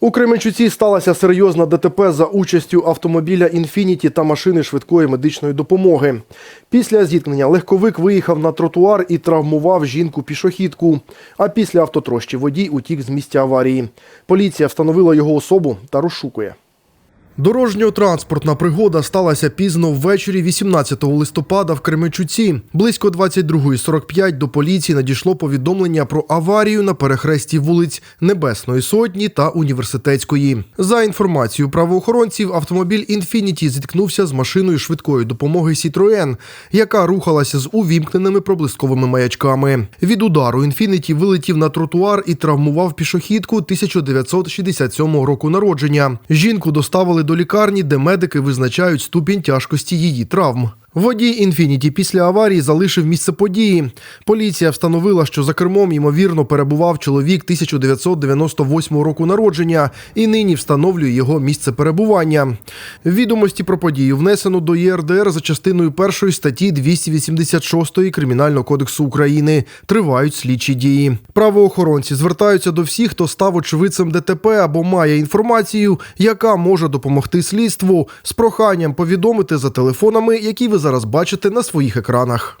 У Кременчуці сталася серйозна ДТП за участю автомобіля «Інфініті» та машини швидкої медичної допомоги. Після зіткнення легковик виїхав на тротуар і травмував жінку-пішохідку. А після автотрощі водій утік з місця аварії. Поліція встановила його особу та розшукує. Дорожньо-транспортна пригода сталася пізно ввечері 18 листопада в Кременчуці. Близько 22.45 до поліції надійшло повідомлення про аварію на перехресті вулиць Небесної Сотні та Університетської. За інформацією правоохоронців, автомобіль «Інфініті» зіткнувся з машиною швидкої допомоги «Сітроен», яка рухалася з увімкненими проблисковими маячками. Від удару «Інфініті» вилетів на тротуар і травмував пішохідку 1967 року народження. Жінку доставили до лікарні, де медики визначають ступінь тяжкості її травм. Водій «Інфініті» після аварії залишив місце події. Поліція встановила, що за кермом, ймовірно, перебував чоловік 1998 року народження і нині встановлює його місце перебування. Відомості про подію внесено до ЄРДР за частиною першої статті 286 Кримінального кодексу України. Тривають слідчі дії. Правоохоронці звертаються до всіх, хто став очевидцем ДТП або має інформацію, яка може допомогти слідству, з проханням повідомити за телефонами, які ви зараз бачите на своїх екранах.